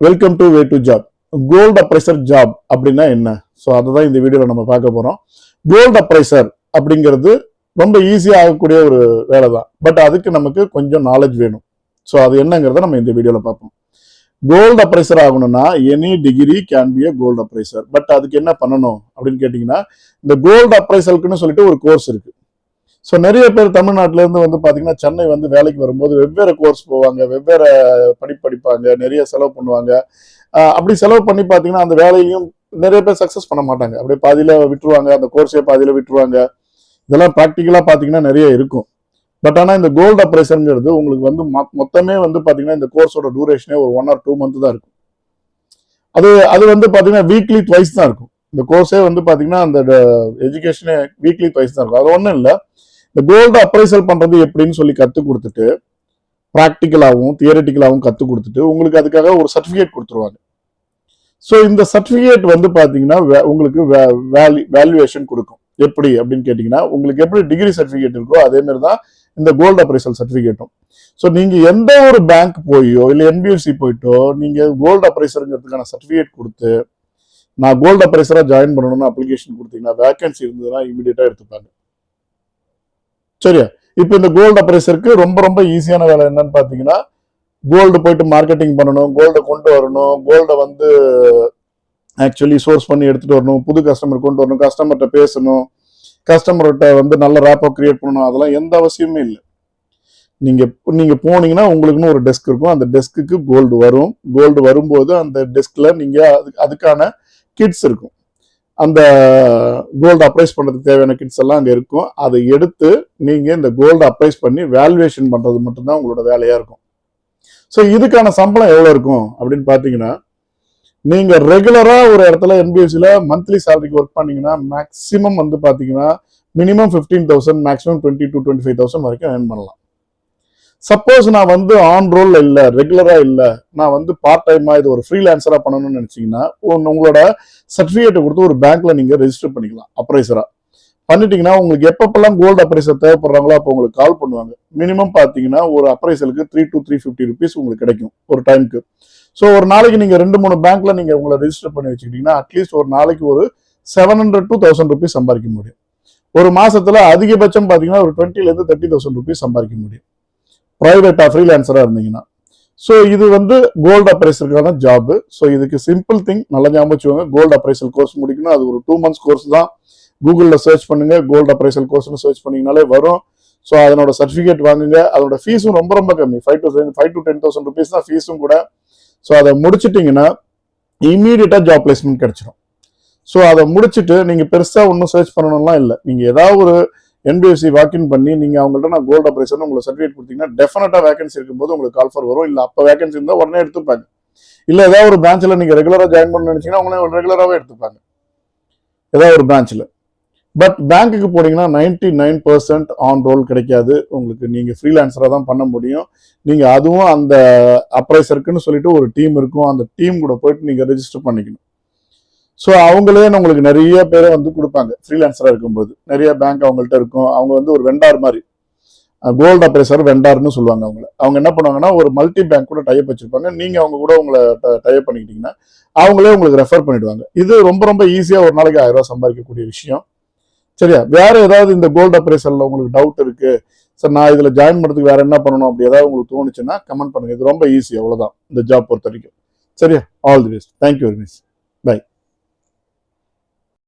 Welcome to way to job gold appraiser job அப்படின்னா என்ன? So அதை தான் இந்த வீடியோவில் நம்ம பார்க்க போகிறோம் கோல்டு அப்ரைசர் அப்படிங்கிறது ரொம்ப ஈஸியாக ஆகக்கூடிய ஒரு வேலை தான். பட் அதுக்கு நமக்கு கொஞ்சம் நாலேஜ் வேணும். ஸோ அது என்னங்கிறத நம்ம இந்த வீடியோவில் பார்ப்போம். கோல்டு அப்ரைசர் ஆகணும்னா any degree can be a gold appraiser but அதுக்கு என்ன பண்ணணும் அப்படின்னு கேட்டிங்கன்னா இந்த கோல்டு அப்ரைசருக்குன்னு சொல்லிட்டு ஒரு கோர்ஸ் இருக்குது ஸோ நிறைய பேர் தமிழ்நாட்டிலேருந்து வந்து பார்த்தீங்கன்னா சென்னை வந்து வேலைக்கு வரும்போது வெவ்வேறு கோர்ஸ் போவாங்க வெவ்வேறு படிப்பு படிப்பாங்க நிறைய செலவு பண்ணுவாங்க. அப்படி செலவு பண்ணி பார்த்தீங்கன்னா அந்த வேலையிலையும் நிறைய பேர் சக்ஸஸ் பண்ண மாட்டாங்க. அப்படியே பாதியில் விட்டுருவாங்க அந்த கோர்ஸே பாதியில் விட்டுருவாங்க. இதெல்லாம் ப்ராக்டிக்கலாக பார்த்தீங்கன்னா நிறைய இருக்கும். பட் ஆனால் இந்த கோல்டு அப்ரைசருங்கிறது உங்களுக்கு வந்து மொ- மொத்தமே வந்து பார்த்தீங்கன்னா இந்த கோர்ஸோட டூரேஷனே ஒரு ஒன் ஆர் டூ மந்த் தான் இருக்கும். அது அது வந்து பார்த்தீங்கன்னா வீக்லி ட்வைஸ் தான் இருக்கும். இந்த கோர்ஸே வந்து பார்த்தீங்கன்னா அந்த எஜுகேஷனே வீக்லி ட்வைஸ் தான் இருக்கும். அது ஒன்றும் இல்லை. இந்த கோல்டு அப்ரைசல் பண்ணுறது எப்படின்னு சொல்லி கற்றுக் கொடுத்துட்டு ப்ராக்டிக்கலாகவும் தியரட்டிக்கலாகவும் கற்றுக் கொடுத்துட்டு உங்களுக்கு அதுக்காக ஒரு சர்டிஃபிகேட் கொடுத்துருவாங்க. ஸோ இந்த சர்டிஃபிகேட் வந்து பார்த்தீங்கன்னா வே- உங்களுக்கு வேல்யூ வேல்யூவேஷன் கொடுக்கும். எப்படி அப்படின்னு கேட்டிங்கன்னா உங்களுக்கு எப்படி டிகிரி சர்டிஃபிகேட் இருக்கோ அதேமாரி தான் இந்த கோல்டு அப்ரைசல் சர்டிஃபிகேட்டும் ஸோ நீங்கள் எந்த ஒரு பேங்க் போயோ இல்லை என்பிஎஃப்சி போயிட்டோ நீங்கள் கோல்டு அப்ரைசருங்கிறதுக்கான சர்டிஃபிகேட் கொடுத்து நான் கோல்டு அப்ரைசராக ஜாயின் பண்ணணும்னு அப்ளிகேஷன் கொடுத்தீங்கன்னா வேகன்சி இருந்ததுன்னா இமீடியட்டாக எடுத்துப்பாங்க. சரியா? இப்போ இந்த கோல்டு அப்ரைசருக்கு ரொம்ப ரொம்ப ஈஸியான வேலை என்னன்னு பார்த்தீங்கன்னா கோல்டு போயிட்டு மார்க்கெட்டிங் பண்ணணும் கோல்டை கொண்டு வரணும் கோல்டை வந்து ஆக்சுவலி சோர்ஸ் பண்ணி எடுத்துகிட்டு வரணும் புது கஸ்டமர் கொண்டு வரணும் கஸ்டமர்கிட்ட பேசணும் கஸ்டமர்கிட்ட வந்து நல்ல ரேப்பை கிரியேட் பண்ணணும் அதெல்லாம் எந்த அவசியமே இல்லை. நீங்கள் நீங்கள் போனீங்கன்னா உங்களுக்குன்னு ஒரு டெஸ்க் இருக்கும். அந்த டெஸ்க்குக்கு கோல்டு வரும். கோல்டு வரும்போது அந்த டெஸ்கில் நீங்கள் அதுக்கு- அதுக்கான கிட்ஸ் இருக்கும். அந்த கோல்டு அப்ரைஸ் பண்ணுறதுக்கு தேவையான கிட்ஸ் எல்லாம் அங்கே இருக்கும். அதை எடுத்து நீங்கள் இந்த கோல்டு அப்ரைஸ் பண்ணி வேல்யூவேஷன் பண்ணுறது மட்டும்தான் உங்களோட வேலையாக இருக்கும். ஸோ இதுக்கான சம்பளம் எவ்வளோ இருக்கும் அப்படின்னு பார்த்தீங்கன்னா நீங்கள் ரெகுலராக ஒரு இடத்துல என்பிஎஃப்சியில் மந்த்லி சேலரிக்கு ஒர்க் பண்ணீங்கன்னா மேக்ஸிமம் வந்து பார்த்தீங்கன்னா minimum fifteen thousand maximum twenty to twenty five thousand வரைக்கும் ஏர்ன் பண்ணலாம். சப்போஸ் நான் வந்து ஆன் ரோல் இல்லை ரெகுலராக இல்லை நான் வந்து பார்ட் டைமாக இது ஒரு ஃப்ரீலான்சராக பண்ணணும்னு நினச்சிங்கன்னா உங்களோட சர்டிஃபிகேட்டை கொடுத்து ஒரு பேங்க்கில் நீங்கள் ரெஜிஸ்டர் பண்ணிக்கலாம் அப்ரைசராக பண்ணிட்டீங்கன்னா உங்களுக்கு எப்பப்பெல்லாம் கோல்டு அப்ரைசர் தேவைப்படுறாங்களோ அப்போ உங்களுக்கு கால் பண்ணுவாங்க. மினிமம் பார்த்தீங்கன்னா ஒரு அப்ரைசலுக்கு three to three fifty rupees உங்களுக்கு கிடைக்கும் ஒரு டைமுக்கு ஸோ ஒரு நாளைக்கு நீங்கள் ரெண்டு மூணு பேங்க்ல நீங்கள் உங்களை ரெஜிஸ்டர் பண்ணி வச்சுக்கிட்டீங்கன்னா அட்லீஸ்ட் ஒரு நாளைக்கு ஒரு seven hundred to thousand rupees சம்பாதிக்க முடியும். ஒரு மாசத்துல அதிகபட்சம் பார்த்தீங்கன்னா ஒரு டுவெண்ட்டிலேருந்து தேர்ட்டி தௌசண்ட் ருபீஸ் சம்பாதிக்க முடியும். ப்ரைவேட்டாக ஃப்ரீலான்சராக இருந்தீங்கன்னா. ஸோ இது வந்து கோல்டு அப்ரைசருக்கான ஜாப் ஸோ இதுக்கு சிம்பிள் திங் நல்லா ஞாபகம் வச்சுக்கோங்க. கோல்டு அப்ரைசல் கோர்ஸ் முடிக்கணும் அது ஒரு டூ மந்த்ஸ் கோர்ஸ் தான். கூகுளில் சர்ச் பண்ணுங்க. கோல்டு அப்ரைசல் கோர்ஸ்னு சர்ச் பண்ணிங்கனாலே வரும். ஸோ அதனோட சர்டிஃபிகேட் வாங்குங்க. அதோட ஃபீஸும் ரொம்ப ரொம்ப கம்மி. Five to five to ten thousand rupees தான் ஃபீஸும் கூட. ஸோ அதை முடிச்சிட்டிங்கன்னா இம்மீடியட்டாக ஜாப் பிளேஸ்மெண்ட் கிடச்சிடும் ஸோ அதை முடிச்சுட்டு நீங்கள் பெருசாக ஒன்றும் சர்ச் பண்ணணும்லாம் இல்லை. நீங்கள் ஏதாவது ஒரு என்பிஎஸ்சி வாக்கின் பண்ணி நீங்கள் அவங்கள்ட்ட நான் கோல்டு அப்ரைசன் உங்களை சர்டிஃபிகேட் கொடுத்தீங்கன்னா டெஃபினட்டாக வேகன்சி இருக்கும்போது உங்களுக்கு கால்ஃபர் வரும். இல்லை அப்போ வேகன்சி இருந்தால் உடனே எடுத்துப்பாங்க. இல்லை ஏதாவது ஒரு பிரான்ச்சில் நீங்கள் ரெகுலராக ஜாயின் பண்ண நினச்சிங்கன்னா உங்களே ரெகுலராகவே எடுத்துப்பாங்க. ஏதாவது ஒரு பிரான்ச்சில் பட் பேங்க்குக்கு போனீங்கன்னா ninety nine percent on roll கிடைக்காது. உங்களுக்கு நீங்கள் ஃப்ரீலான்சராக தான் பண்ண முடியும். நீங்கள் அதுவும் அந்த அப்ரைசருக்குன்னு சொல்லிட்டு ஒரு டீம் இருக்கும். அந்த டீம் கூட போயிட்டு நீங்கள் ரெஜிஸ்டர் பண்ணிக்கணும். ஸோ அவங்களே உங்களுக்கு நிறைய பேரை வந்து கொடுப்பாங்க. ஃப்ரீலான்சராக இருக்கும்போது. நிறைய பேங்க் அவங்கள்ட்ட இருக்கும். அவங்க வந்து ஒரு வெண்டார் மாதிரி. கோல்டு அப்ரைசர் வெண்டார்னு சொல்லுவாங்க அவங்கள. அவங்க என்ன பண்ணுவாங்கன்னா ஒரு மல்டி பேங்க் கூட டைப் வச்சிருப்பாங்க. நீங்கள் அவங்க கூட உங்களை டைப் பண்ணிக்கிட்டீங்கன்னா அவங்களே உங்களுக்கு ரெஃபர் பண்ணிடுவாங்க. இது ரொம்ப ரொம்ப ஈஸியாக ஒரு நாளைக்கு ஆயிரம் ரூபா சம்பாதிக்கக்கூடிய விஷயம். சரியா? வேற ஏதாவது இந்த கோல்டு அப்ரைசல்ல உங்களுக்கு டவுட் இருக்கு. சார் நான் இதில் ஜாயின் பண்ணுறதுக்கு வேற என்ன பண்ணணும்? அப்படி ஏதாவது உங்களுக்கு தோணுச்சுன்னா கமெண்ட் பண்ணுங்க. இது ரொம்ப ஈஸி அவ்வளோதான் இந்த ஜாப் பொறுத்த வரைக்கும். சரியா? All the best thank you very much bye